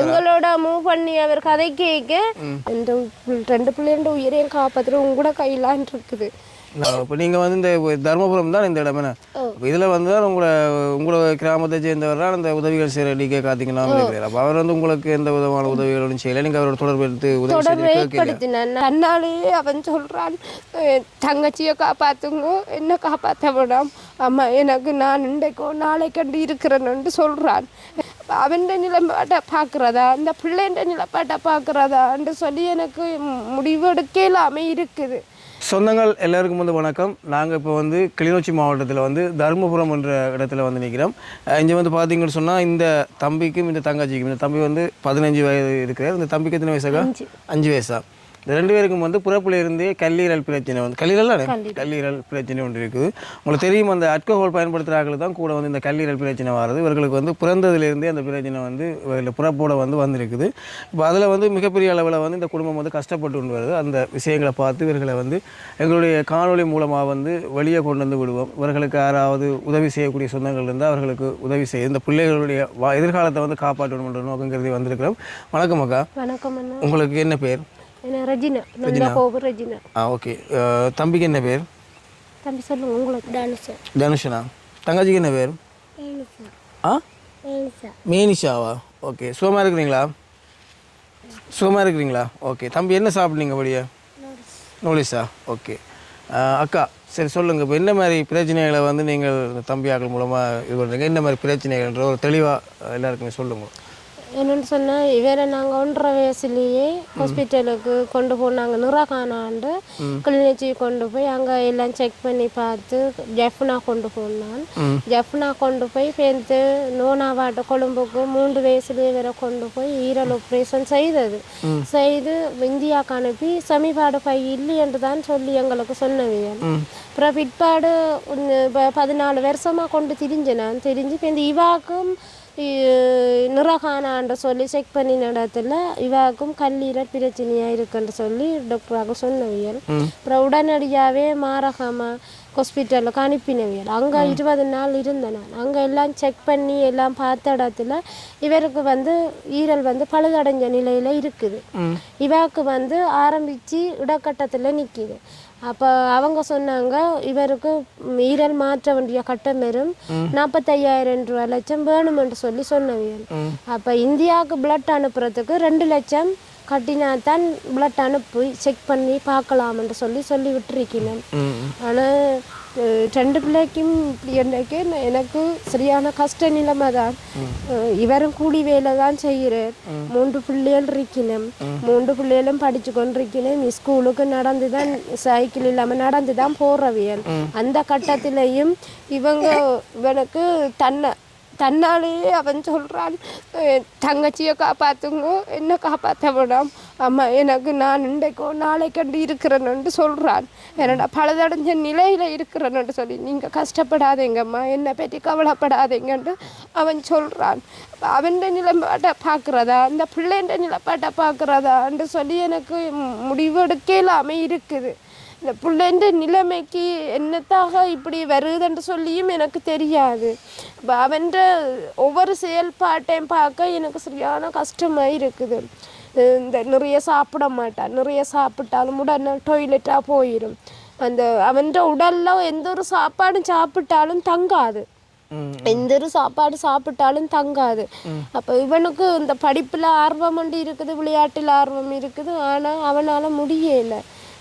எங்களோட மூவ் பண்ணி அவர் கதை கேட்க இந்த ரெண்டு பிள்ளைங்க உயிரையும் காப்பாத்துற உங்களோட கையிலான் இருக்குது. இப்போ நீங்கள் வந்து இந்த தர்மபுரம் தான் இந்த இடம் என்ன? இதில் வந்து தான் உங்களை உங்களோட கிராமத்தை சேர்ந்தவர் தான் இந்த உதவிகள் செய்கிற டிகே இருக்கிறார் அப்போ அவர் வந்து உங்களுக்கு எந்த விதமான உதவிகளும் செய்யலை. நீங்கள் அவரோட தொடர்பு எடுத்து உதவி ஏற்படுத்தினான் தன்னாலே அவன் சொல்றான் "அஹ், தங்கச்சியை காப்பாத்துங்க. என்ன காப்பாற்ற வேணாம். அம்மா எனக்கு நான் இன்றைக்கோ நாளை கண்டு இருக்கிறேன்னு சொல்றான். அவன் நிலைப்பாட்டை பார்க்குறதா? இந்த பிள்ளைன்ற நிலைப்பாட்டை பார்க்குறதான்னு சொல்லி எனக்கு முடிவு எடுக்கலாமே இருக்குது சொந்தங்கள் எல்லாருக்கும் வந்து வணக்கம். நாங்கள் இப்போ வந்து கிளிநொச்சி மாவட்டத்தில் வந்து தருமபுரம் என்ற இடத்துல வந்து நிற்கிறோம் இங்கே வந்து பார்த்தீங்கன்னு சொன்னால் இந்த தம்பிக்கும் இந்த தங்கச்சிக்கும் இந்த தம்பி வந்து பதினஞ்சு வயது இருக்கிறார். இந்த தம்பிக்கு எத்தனை வயசாக்கா அஞ்சு வயசா? இந்த ரெண்டு பேருக்கும் வந்து பிறப்புல இருந்தே கல்லீரல் பிரச்சனை வந்து கல்லீரல் தானே கல்லீரல் பிரச்சனை ஒன்று இருக்குது. உங்களுக்கு தெரியும் அந்த அல்கோஹால் பயன்படுத்துகிறார்கள் தான் கூட வந்து இந்த கல்லீரல் பிரச்சனை வருது இவர்களுக்கு வந்து பிறந்ததுலேருந்தே அந்த பிரச்சனை வந்து இவர்கள் பிறப்போட வந்து வந்திருக்குது. இப்போ அதில் வந்து மிகப்பெரிய அளவில் வந்து இந்த குடும்பம் வந்து கஷ்டப்பட்டு கொண்டு வருது. அந்த விஷயங்களை பார்த்து இவர்களை வந்து எங்களுடைய காணொளி மூலமாக வந்து வெளியே கொண்டு வந்து விடுவோம். இவர்களுக்கு யாராவது உதவி செய்யக்கூடிய சொந்தங்கள் இருந்தால் அவர்களுக்கு உதவி செய்ய இந்த பிள்ளைகளுடைய எதிர்காலத்தை வந்து காப்பாற்றணுன்ற நோக்கங்கிறது வந்திருக்கிறோம். வணக்கம் அக்கா. வணக்கம் அண்ணா. உங்களுக்கு என்ன பேர்? என்ன ரஜினா. நந்தா கோபு ரஜினா. ஆ ஓகே. தம்பிக்கு என்ன பேர்? தம்பி சொல்லுங்க உங்களுக்கு டான்ஸர் தனுஷனா? தங்கச்சிக்கு என்ன பேர்? ஆ? மேனிஷாவா? ஓகே. சுகமாக இருக்கிறீங்களா? சுகமாக இருக்கிறீங்களா? ஓகே. தம்பி என்ன சாப்பிட்றீங்க படிய நூலிஸா ஓகே. அக்கா சரி சொல்லுங்கள் இப்போ என்ன மாதிரி பிரச்சனைகளை வந்து நீங்கள் தம்பியாக்கள் மூலமாக இது பண்ணுறீங்க என்ன மாதிரி பிரச்சனைகள்ன்ற ஒரு தெளிவாக எல்லாருக்குமே சொல்லுங்கள் என்னன்னு சொன்னால் இவரை நாங்கள் ஒன்றரை வயசுலேயே ஹாஸ்பிட்டலுக்கு கொண்டு போனாங்க. நிறகானாண்டு கிளிநொச்சி கொண்டு போய் அங்கே எல்லாம் செக் பண்ணி பார்த்து ஜெஃப்னா கொண்டு போனான். ஜெஃப்னா கொண்டு போய் சேர்த்து நோனாவாட்ட கொழும்புக்கு மூன்று வயசுலேயே இவரை கொண்டு போய் ஈரல் ஆப்ரேஷன் செய்தது. செய்து இந்தியாவுக்கு அனுப்பி சமீபாடு பை இல்லை என்று தான் சொல்லி எங்களுக்கு சொன்னவியல் அப்புறம் பிற்பாடு பதினாலு வருஷமாக கொண்டு திரிஞ்சு நான் தெரிஞ்சு இப்போ இந்த இவாக்கும் நிறகானான்ற சொல்லி செக் பண்ணி நடத்துல இவாக்கும் கல்லீரல் பிரச்சனையாக இருக்குன்னு சொல்லி டாக்டராக சொன்னவியல். அப்புறம் உடனடியாகவே மாரகமா ஹாஸ்பிட்டலுக்கு அனுப்பினவியல். அங்கே இருபது நாள் இருந்தேன். நான் அங்கே எல்லாம் செக் பண்ணி எல்லாம் பார்த்த இடத்துல இவருக்கு வந்து ஈரல் வந்து பழுதடைஞ்ச நிலையில் இருக்குது. இவாக்கு வந்து ஆரம்பித்து இடக்கட்டத்தில் நிற்கிது அப்போ அவங்க சொன்னாங்க இவருக்கு ஈரல் மாற்ற வேண்டிய கட்டம் வரும். நாற்பத்தையாயிரம் ரூபா லட்சம் வேணுமென்று சொல்லி சொன்னவியல். அப்போ இந்தியாவுக்கு பிளட் அனுப்புறதுக்கு ரெண்டு லட்சம் கட்டினா தான் பிளட் அனுப்பி செக் பண்ணி பார்க்கலாம்னு சொல்லி சொல்லி விட்டுருக்கணும் ஆனால் ரெண்டு பிள்ளைக்கும் இப்படி என்னக்கு எனக்கு சரியான கஷ்ட நிலைமை தான். இவரும் கூலி வேலை தான் செய்கிறார். மூன்று பிள்ளைகள் இருக்கணும் மூன்று பிள்ளைகளும் படிச்சு கொண்டிருக்கணும் ஸ்கூலுக்கு நடந்து தான் சைக்கிள் இல்லாமல் நடந்து தான் போறவியல். அந்த கட்டத்திலையும் இவங்க இவனுக்கு தன்னை தன்னாலேயே அவன் சொல்கிறான் தங்கச்சியை காப்பாற்றுங்க என்ன காப்பாற்ற வேணாம். அம்மா எனக்கு நான் இன்றைக்கோ நாளைக்கண்டு இருக்கிறேன்னு சொல்கிறான் என்னடா பழுதடைஞ்ச நிலையில் இருக்கிறேன்னு சொல்லி நீங்கள் கஷ்டப்படாதீங்கம்மா என்னை பற்றி கவலைப்படாதீங்கன்ட்டு அவன் சொல்கிறான் அவன் நிலைப்பாட்டை பார்க்குறதா? அந்த பிள்ளைன்ற நிலைப்பாட்டை பார்க்குறதான்னு சொல்லி எனக்கு முடிவு இல்லாமல் இருக்குது இந்த பிள்ளைன்ற நிலைமைக்கு என்னத்தாக இப்படி வருதுன்னு சொல்லியும் எனக்கு தெரியாது. இப்போ அவன்ற ஒவ்வொரு செயல்பாட்டையும் பார்க்க எனக்கு சரியான கஷ்டமாக இருக்குது. இந்த நிறைய சாப்பிட மாட்டான் நிறைய சாப்பிட்டாலும் உடனே டொய்லெட்டாக போயிடும் அந்த அவன்ற உடல்ல எந்த ஒரு சாப்பாடும் சாப்பிட்டாலும் தங்காது. எந்த ஒரு சாப்பாடு சாப்பிட்டாலும் தங்காது. அப்போ இவனுக்கு இந்த படிப்பில் ஆர்வம் ஒன்று இருக்குது விளையாட்டில் ஆர்வம் இருக்குது. ஆனால் அவனால் முடியலை.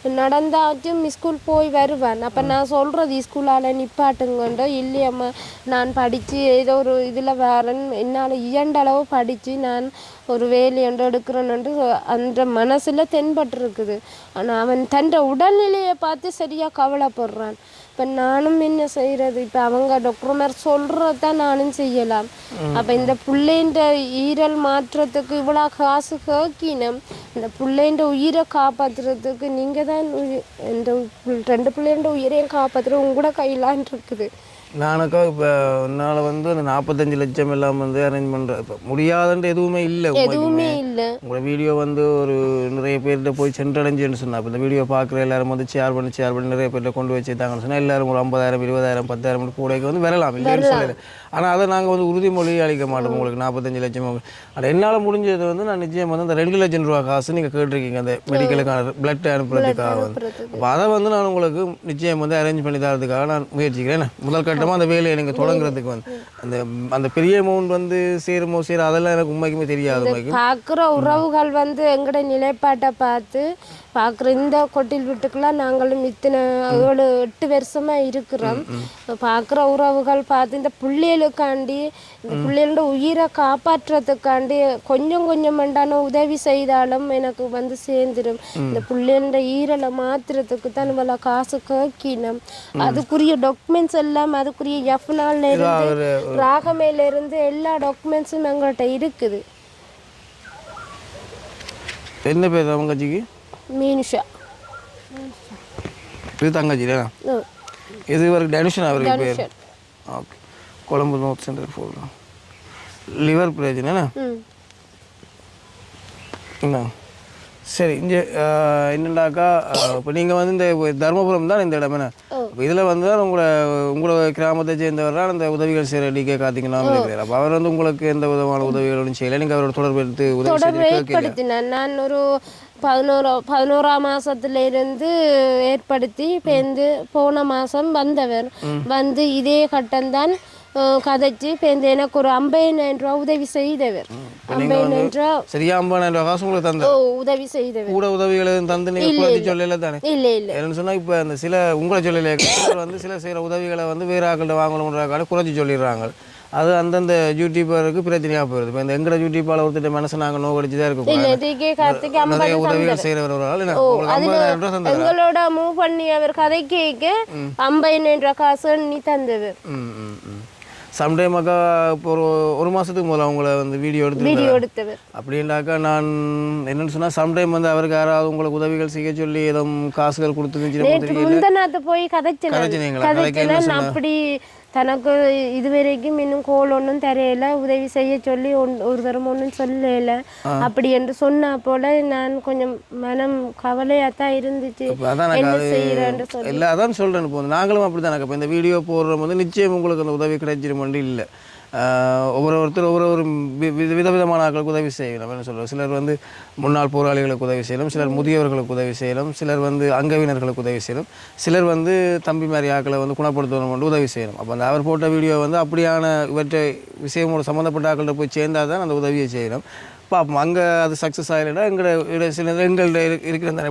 நடந்தாச்சும் ஸ்கூல் போய் வருவான். அப்போ நான் சொல்கிறது ஸ்கூலால் நிப்பாட்டுங்கண்டோ இல்லையம்மா நான் படித்து ஏதோ ஒரு இதில் வரேன். என்னால் இயண்டளவு படித்து நான் ஒரு வேலையொன்று எடுக்கிறேன்னு அந்த மனசில் தென்பட்டுருக்குது. ஆனால் அவன் தன் உடல்நிலையை பார்த்து சரியாக கவலைப்படுறான். இப்போ நானும் என்ன செய்கிறது இப்போ அவங்க டாக்டர் மாதிரி சொல்கிறதான் நானும் செய்யலாம். அப்போ இந்த பிள்ளைன்ற ஈரல் மாற்றத்துக்கு இவ்வளோ காசு கேக்கினம். இந்த பிள்ளைன்ற உயிரை காப்பாற்றுறதுக்கு நீங்கள் தான் இந்த ரெண்டு பிள்ளைன்ற உயிரையும் காப்பாற்றுற உங்களோட கையிலான் இருக்குது. நானுக்கா இப்போ என்னால் வந்து அந்த நாற்பத்தஞ்சு லட்சம் எல்லாம் வந்து அரேஞ்ச் பண்ணுறேன் இப்போ முடியாதுன்ற எதுவுமே இல்லை எதுவுமே இல்லை. உங்களோட வீடியோ வந்து ஒரு நிறைய பேர்கிட்ட போய் சென்றடைஞ்சுன்னு சொன்னா இப்போ இந்த வீடியோ பார்க்குற எல்லாரும் வந்து ஷேர் பண்ணி ஷேர் பண்ணி நிறைய பேர்கிட்ட கொண்டு வச்சுட்டாங்கன்னு சொன்னால் எல்லாரும் ஒரு ஐம்பதாயிரம் இருபதாயிரம் பத்தாயிரம் கூடைக்கு வந்து வரலாம் இல்லைன்னு சொல்லலை ஆனால் அதை நாங்கள் வந்து உறுதிமொழி அளிக்க மாட்டோம் உங்களுக்கு நாற்பத்தஞ்சு லட்சம். ஆனால் என்னால் முடிஞ்சது வந்து நான் நிச்சயம் வந்து அந்த ரெண்டு லட்சம் ரூபா காசு நீங்கள் கேட்டிருக்கீங்க அந்த மெடிக்கலுக்கான பிளட் அனுப்புறதுக்காக வந்து. அப்போ அதை வந்து நான் உங்களுக்கு நிச்சயம் வந்து அரேஞ்ச் பண்ணி தரதுக்காக நான் முயற்சிக்கிறேன். முதல் கட்டமாக அந்த வேலையை நீங்கள் தொடங்குறதுக்கு வந்து அந்த அந்த பெரிய அமௌண்ட் வந்து சேருமோ சேரும் அதெல்லாம் எனக்கு உண்மைக்குமே தெரியாது பார்க்குற உறவுகள் வந்து எங்கட நிலைப்பாட்டை பார்த்து பார்க்குற இந்த கொட்டில் வீட்டுக்கெல்லாம் நாங்களும் இத்தனை ஏழு எட்டு வருஷமா இருக்கிறோம். பார்க்குற உறவுகள் பார்த்து இந்த பிள்ளைகளுக்காண்டி இந்த பிள்ளைகளோட உயிரை காப்பாற்றுறதுக்காண்டி கொஞ்சம் கொஞ்சம் மண்டான உதவி செய்தாலும் எனக்கு வந்து சேர்ந்துடும் இந்த பிள்ளைகளோட ஈரலை மாத்துறதுக்கு தான் இவ்வளோ காசு கேட்கினோம். அதுக்குரிய டாக்குமெண்ட்ஸ் எல்லாம் அதுக்குரிய எஃப்னால்ல இருந்து ராகமேல இருந்து எல்லா டாக்குமெண்ட்ஸும் எங்கள்கிட்ட இருக்குது. என்ன பேர் தங்கச்சிக்கு? மீனுஷா. இது தங்கச்சி தானே இது இவருக்கு டெனிஷன் அவருக்கு பேர். ஓகே கொழம்பு நோட் சென்டர் போடுறோம் லிவர் பிரச்சனை ம். என்ன? சரி இங்கே என்னண்டாக்கா இப்போ நீங்கள் வந்து இந்த தருமபுரம் தான் இந்த இடம் என்ன? இதில் வந்து தான் உங்களோட உங்களோட கிராமத்தை சேர்ந்தவர் இந்த உதவிகள் செய்கிற டிகே காத்திங்கன்னா இருக்கிறார் அப்போ அவர் வந்து உங்களுக்கு எந்த விதமான உதவிகளும் செய்யலை. நீங்கள் அவரோட தொடர்பு எடுத்து உதவி ஏற்படுத்தினேன். நான் ஒரு பதினோரா பதினோராம் மாசத்துல இருந்து ஏற்படுத்தி பேருந்து போன மாசம் வந்தவர். வந்து இதே கட்டம்தான் கதைச்சு பேருந்து எனக்கு ஒரு ஐம்பதினாயிரம் ரூபா உதவி செய்தவர் ஐம்பதினாயிரம் ரூபா சரியா ஐம்பதாயிரம் ரூபா காசு உங்களுக்கு தந்த உதவி செய்தவர் கூட உதவிகளை தந்து நீங்கள் குழந்தை சொல்லல தானே இல்ல இல்ல என்னன்னு சொன்னால் இப்போ அந்த சில உங்களை சொல்லல வந்து சில செய்கிற உதவிகளை வந்து வேறு ஆக்கள்கிட்ட வாங்கணுன்றக்காக குறைச்சி சொல்லிடுறாங்க அது அந்தந்த யூடியூபருக்கு பிரச்சனையாக போயிடுது இப்போ இந்த எங்கட யூடியூப்பால் ஒருத்தர் மனசை நாங்கள் நோக்கடிச்சு தான் இருக்கோம் நிறைய உதவிகள் செய்கிறவர் ஒரு ஆள் என்ன உங்களுக்கு ஐம்பதாயிரம் ரூபா தந்தார் எங்களோட மூவ் பண்ணி அவர் கதை கேட்க ஐம்பதினாயிரம் ரூபா காசு நீ தந்தவர் ம் ம் ம் சம்டைம் அக்கா இப்போ ஒரு ஒரு மாதத்துக்கு முதல்ல அவங்கள வந்து வீடியோ எடுத்து வீடியோ எடுத்தவர் அப்படின்னாக்கா நான் என்னன்னு சொன்னால் சம்டைம் வந்து அவருக்கு யாராவது உங்களுக்கு உதவிகள் செய்ய சொல்லி ஏதோ காசுகள் நேற்று முந்தநாத்து போய் கதைச்சினீங்களா? கதைச்சேன் நான் அப்படி தனக்கு இதுவரைக்கும் இன்னும் கோல் ஒன்றும் தெரியல உதவி செய்ய சொல்லி ஒன்- ஒரு தரம் ஒன்றும் சொல்லல அப்படி என்று சொன்னா போல நான் கொஞ்சம் மனம் கவலையாக தான் இருந்துச்சு என்ன செய்யறேன்னு சொல்லி. இல்லை அதான் சொல்கிறேன் இப்போ நாங்களும் அப்படி தான் இப்போ இந்த வீடியோ போடுற போது நிச்சயம் உங்களுக்கு அந்த உதவி கிடைச்சிருமண்டு இல்லை. ஒவ்வொரு ஒருத்தர் ஒவ்வொரு ஒரு வி- வி- விதவிதமான ஆட்களுக்கு உதவி செய்யலாம். என்ன சொல்கிறோம் சிலர் வந்து முன்னாள் போராளிகளுக்கு உதவி செய்யலாம் சிலர் முதியவர்களுக்கு உதவி செய்யலாம் சிலர் வந்து அங்கவினர்களுக்கு உதவி செய்யலாம் சிலர் வந்து தம்பி மாதிரி ஆட்களை வந்து குணப்படுத்தணும் கொண்டு உதவி செய்யணும் அப்போ அந்த அவர் போட்ட வீடியோ வந்து அப்படியான இவற்றை விஷயமோட சம்மந்தப்பட்ட ஆட்கள்கிட்ட போய் சேர்ந்தால் தான் அந்த உதவியை செய்யணும் பார்ப்போம் அங்கே அது சக்ஸஸ் ஆகலைன்னா எங்களோட சில எங்கள்கிட்ட இருக்கிற தானே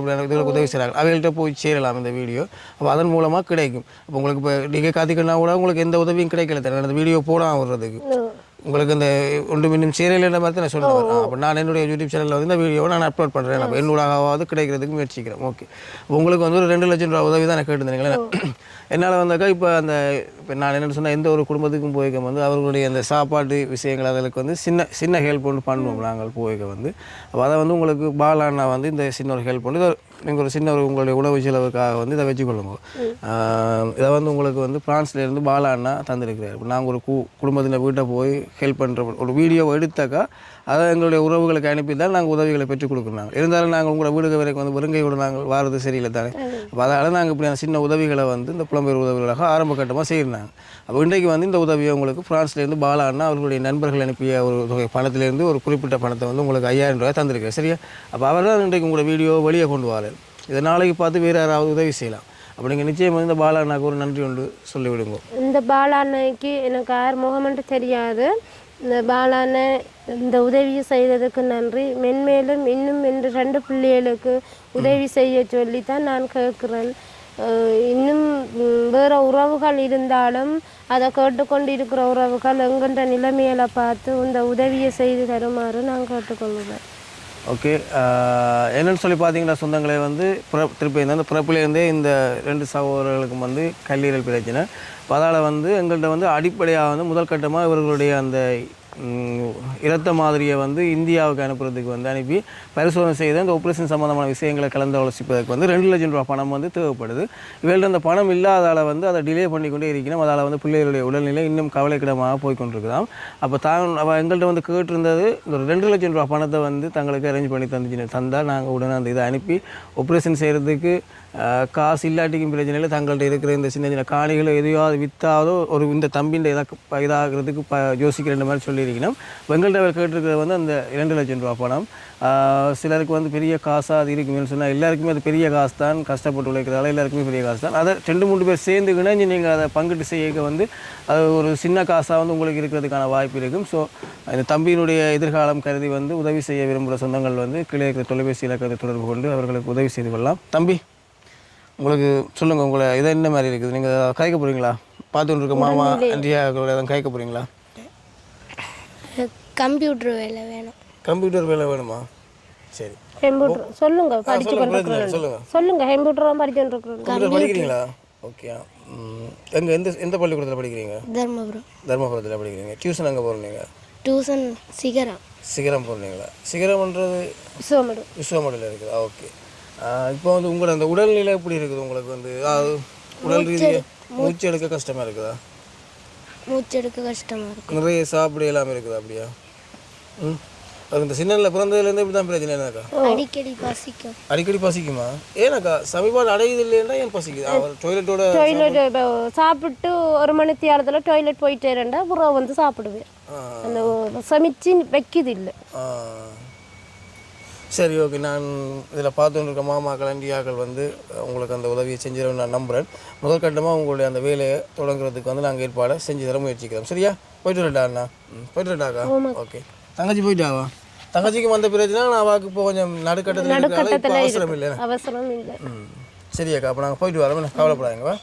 உதவி செய்கிறாங்க அவங்கள்ட்ட போய் சேரலாம் இந்த வீடியோ. அப்போ அதன் மூலமாக கிடைக்கும். அப்போ உங்களுக்கு இப்போ நீங்கள் காத்திக்கணும்னா கூட உங்களுக்கு எந்த உதவியும் கிடைக்கல தானே அந்த வீடியோ போடாமல் வர்றதுக்கு உங்களுக்கு இந்த ஒன்று சேரலைன்ற மாதிரி தான் நான் சொல்லுவேன். அப்போ நான் என்னுடைய யூடியூப் சேனலில் வந்து இந்த வீடியோவை நான் அப்லோட் பண்ணுறேன் அப்போ என்னோடாவது கிடைக்கிறதுக்கு முயற்சிக்கிறேன். ஓகே உங்களுக்கு வந்து ஒரு ரெண்டு லட்சம் ரூபா உதவி தான் நான் கேட்டுருந்தீங்களே என்னால் வந்தாக்கா இப்போ அந்த இப்போ நான் என்ன சொன்னால் எந்த ஒரு குடும்பத்துக்கும் போய்க்க வந்து அவர்களுடைய அந்த சாப்பாட்டு விஷயங்கள் அதற்கு வந்து சின்ன சின்ன ஹெல்ப் ஒன்று பண்ணுவோம். நாங்கள் போய்க்க வந்து. அப்போ அதை வந்து உங்களுக்கு பாலாண்ணா வந்து இந்த சின்ன ஒரு ஹெல்ப் பண்ணி நீங்கள் ஒரு சின்ன ஒரு உங்களுடைய உணவு செலவுக்காக வந்து இதை வச்சுக்கொள்ளுங்க. இதை வந்து உங்களுக்கு வந்து பிரான்ஸ்லேருந்து பாலாண்ணா தந்திருக்கிறார். இப்போ நாங்கள் ஒரு கு குடும்பத்தின் வீட்டை போய் ஹெல்ப் பண்ணுற ஒரு வீடியோவை எடுத்தாக்கா அதை எங்களுடைய உறவுகளுக்கு அனுப்பி தான் நாங்கள் உதவிகளை பெற்றுக் கொடுக்குறாங்க இருந்தாலும் நாங்கள் உங்களை வீடுகள் வரைக்கும் வந்து வருங்கையோடு நாங்கள் வாரது சரியில்லை தானே? அப்போ அதனால் நாங்கள் இப்படியான சின்ன உதவிகளை வந்து இந்த புலம்பெயர் உதவிகளாக ஆரம்ப கட்டமாக செய்யிருந்தாங்க அப்போ இன்றைக்கு வந்து இந்த உதவியை உங்களுக்கு பிரான்ஸ்லேருந்து அண்ணா அவர்களுடைய நண்பர்கள் அனுப்பிய ஒரு தொகை பணத்திலேருந்து ஒரு குறிப்பிட்ட பணத்தை வந்து உங்களுக்கு ஐயாயிரம் ரூபாய் தந்திருக்காரு சரியா? அப்போ அவர் தான் இன்றைக்கு உங்களோட வீடியோ வெளியே கொண்டு வரார் இதை நாளைக்கு பார்த்து வேறு யாராவது உதவி செய்யலாம். அப்போ நீங்கள் நிச்சயம் வந்து இந்த பாலாண்ணாக்கு ஒரு நன்றி ஒன்று சொல்லிவிடுங்க. இந்த பாலாண்ணைக்கு எனக்கு யார் முகமன்ட்டு தெரியாது. இந்த பாலான இந்த உதவியை செய்ததுக்கு நன்றி. மென்மேலும் இன்னும் என்று ரெண்டு பிள்ளைகளுக்கு உதவி செய்ய சொல்லித்தான் நான் கேட்குறேன். இன்னும் வேறு உறவுகள் இருந்தாலும் அதை கேட்டுக்கொண்டு இருக்கிற உறவுகள் எங்கன்ற நிலைமையில பார்த்து இந்த உதவியை செய்து தருமாறு நான் கேட்டுக்கொள்வேன் ஓகே. என்னென்னு சொல்லி பார்த்தீங்கன்னா சொந்தங்களே வந்து பிற திருப்பி இந்த பிறப்பிலேருந்தே இந்த ரெண்டு சகோதரர்களுக்கும் வந்து கல்லீரல் பிரச்சனை. அப்ப வந்து எங்கள்கிட்ட வந்து அடிப்படையாக வந்து முதல் கட்டமாக இவர்களுடைய அந்த இரத்த மாதிரியை வந்து இந்தியாவுக்கு அனுப்புறதுக்கு வந்து அனுப்பி பரிசோதனை செய்து அந்த ஆப்ரேஷன் சம்மந்தமான விஷயங்களை கலந்து ஆலோசிப்பதற்கு வந்து ரெண்டு லட்சம் ரூபா பணம் வந்து தேவைப்படுது. இவள்கிட்ட அந்த பணம் இல்லாதால வந்து அதை டிலே பண்ணி கொண்டே இருக்கணும் அதால் வந்து பிள்ளைகளுடைய உடல்நிலை இன்னும் கவலைக்கிடமாக போய் கொண்டிருக்குதாம் அப்போ தான் அவள் எங்கள்கிட்ட வந்து கேட்டிருந்தது இந்த ஒரு ரெண்டு லட்சம் ரூபா பணத்தை வந்து தங்களுக்கு அரேஞ்ச் பண்ணி தந்துச்சு தந்தால் நாங்கள் உடனே அந்த இதை அனுப்பி ஆப்ரேஷன் செய்கிறதுக்கு காசு இல்லாட்டிக்கும் பிரச்சனை இல்லை. தங்கள்கிட்ட இருக்கிற இந்த சின்ன சின்ன காணிகளை எதையாவது விற்றாதோ ஒரு இந்த தம்பின்ற இதாக இதாகிறதுக்கு ப யோசிக்கிற மாதிரி சொல்லி சொல்லியிருக்கணும். எங்கள்கிட்ட அவர் கேட்டிருக்கிறது வந்து அந்த இரண்டு லட்சம் ரூபா பணம். சிலருக்கு வந்து பெரிய காசாக அது இருக்குமேனு சொன்னால் எல்லாருக்குமே அது பெரிய காசு தான் கஷ்டப்பட்டு உழைக்கிறதால எல்லாருக்குமே பெரிய காசு தான் அதை ரெண்டு மூணு பேர் சேர்ந்து இணைஞ்சு நீங்கள் அதை பங்கிட்டு செய்ய வந்து அது ஒரு சின்ன காசாக வந்து உங்களுக்கு இருக்கிறதுக்கான வாய்ப்பு இருக்கும். ஸோ இந்த தம்பியினுடைய எதிர்காலம் கருதி வந்து உதவி செய்ய விரும்புகிற சொந்தங்கள் வந்து கீழே இருக்கிற தொலைபேசி இலக்கத்தை தொடர்பு கொண்டு அவர்களுக்கு உதவி செய்து கொள்ளலாம். தம்பி உங்களுக்கு சொல்லுங்கள் உங்களை இதை என்ன மாதிரி இருக்குது? நீங்கள் கைக்க போகிறீங்களா பார்த்துட்டு இருக்க மாமா எதாவது கைக்க போகிறீங்களா கம்ப்யூட்டர் வேலை வேணும். கம்ப்யூட்டர் வேலை வேணுமா? சரி. கம்ப்யூட்டர் சொல்லுங்க படிச்சு சொல்லுங்க, சொல்லுங்க. சொல்லுங்க கம்ப்யூட்டர் படிச்சு கொண்டு இருக்கிறோம் கம்ப்யூட்டர். படிக்கிறீங்களா? ஓகே எங்கே எந்த எந்த பள்ளிக்கூடத்தில் படிக்கிறீங்க? தர்மபுரம். தர்மபுரத்தில் படிக்கிறீங்க. டியூஷன் அங்கே போகிறீங்க டியூஷன் சிகரம். சிகரம் போகிறீங்களா சிகரம்ன்றது விசுவமடு விஸ்வமடையில் இருக்குதா? ஓகே இப்போ வந்து உங்களோட அந்த உடல்நிலை எப்படி இருக்குது உங்களுக்கு வந்து? உடல் ரீதியாக மூச்சு எடுக்க கஷ்டமாக இருக்குதா? மூச்செடுக்க கஷ்டமாக இருக்கும் நிறைய சாப்பிட இல்லாமல் இருக்குதா அப்படியா? ம்? அது இந்த சின்னல பிறந்ததுலேருந்து இப்படி தான் பிரச்சனை என்னக்கா அடிக்கடி பசிக்கும். அடிக்கடி பசிக்குமா? ஏன்னாக்கா சமீபாடு அடையுது இல்லைன்னா ஏன் பசிக்குது? அவர் டாய்லெட்டோட டாய்லெட் சாப்பிட்டு ஒரு மணி தியாலத்தில் டாய்லெட் போயிட்டே ரெண்டா அப்புறம் வந்து சாப்பிடுவேன். அந்த சமைச்சு வைக்குது இல்லை. சரி ஓகே. நான் இதில் பார்த்துட்டு இருக்க மாமாக்கள் அண்டியாக்கள் வந்து உங்களுக்கு அந்த உதவியை செஞ்சிடும் நான் நம்புகிறேன் முதல் கட்டமாக உங்களுடைய அந்த வேலையை தொடங்குறதுக்கு வந்து நாங்கள் ஏற்பாடை செஞ்சு தர முயற்சிக்கிறோம். சரியா? போயிட்டு வரட்டா அண்ணா? போயிட்டு வரட்டாக்கா? ஓகே. தங்கச்சி போயிட்டாவா? தங்கச்சிக்கு வந்த பிரச்சனை நான் வாக்கு இப்போ கொஞ்சம் நடுக்கட்டத்தில் அவசரம் இல்லை அவசரம் இல்லை. ம். சரியாக்கா அப்போ நாங்கள் போயிட்டு வரோம். கவலைப்படாதீங்க வா.